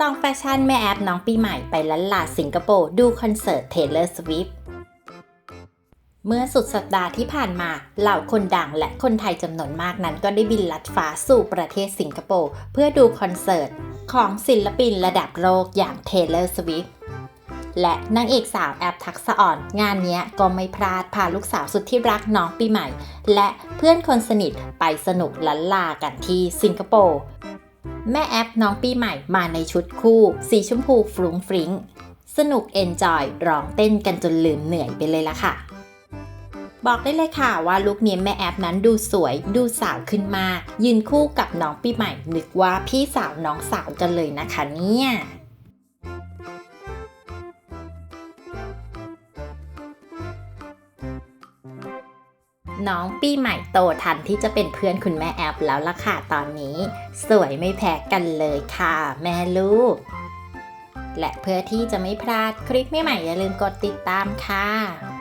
ซองแฟชั่นแม่แอปน้องปีใหม่ไปลันลาสิงคโปร์ดูคอนเสิร์ตเทเลอร์สวิฟเมื่อสุดสัปดาห์ที่ผ่านมา เหล่าคนดังและคนไทยจำนวนมากนั้นก็ได้บินลัดฟ้าสู่ประเทศสิงคโปร์เพื่อดูคอนเสิร์ต ของศิลปินระดับโลกอย่างเทเลอร์สวิฟและนางเอกสาวแอปทักษะอ่อน งานนี้ก็ไม่พลาดพาลูกสาวสุดที่รักน้องปีใหม่ และเพื่อนคนสนิทไปสนุกลันลากันที่สิงคโปร์ แม่แอปน้องปีใหม่มาในชุดคู่ สีชมพูฟรุ้งฟริ้ง สนุกเอนจอยร้องเต้นกันจนลืมเหนื่อยไปเลยละค่ะ บอกได้เลยค่ะว่าลุคนี้แม่แอปนั้นดูสวยดูสาวขึ้นมา ยืนคู่กับน้องปีใหม่ นึกว่าพี่สาวน้องสาวกันเลยนะคะเนี่ย น้องปีใหม่โตทันที่จะเป็นเพื่อนคุณแม่แอปแล้วล่ะค่ะตอนนี้ สวยไม่แพ้กันเลยค่ะ แม่ลูก และเพื่อที่จะไม่พลาดคลิปใหม่ๆอย่าลืมกดติดตามค่ะ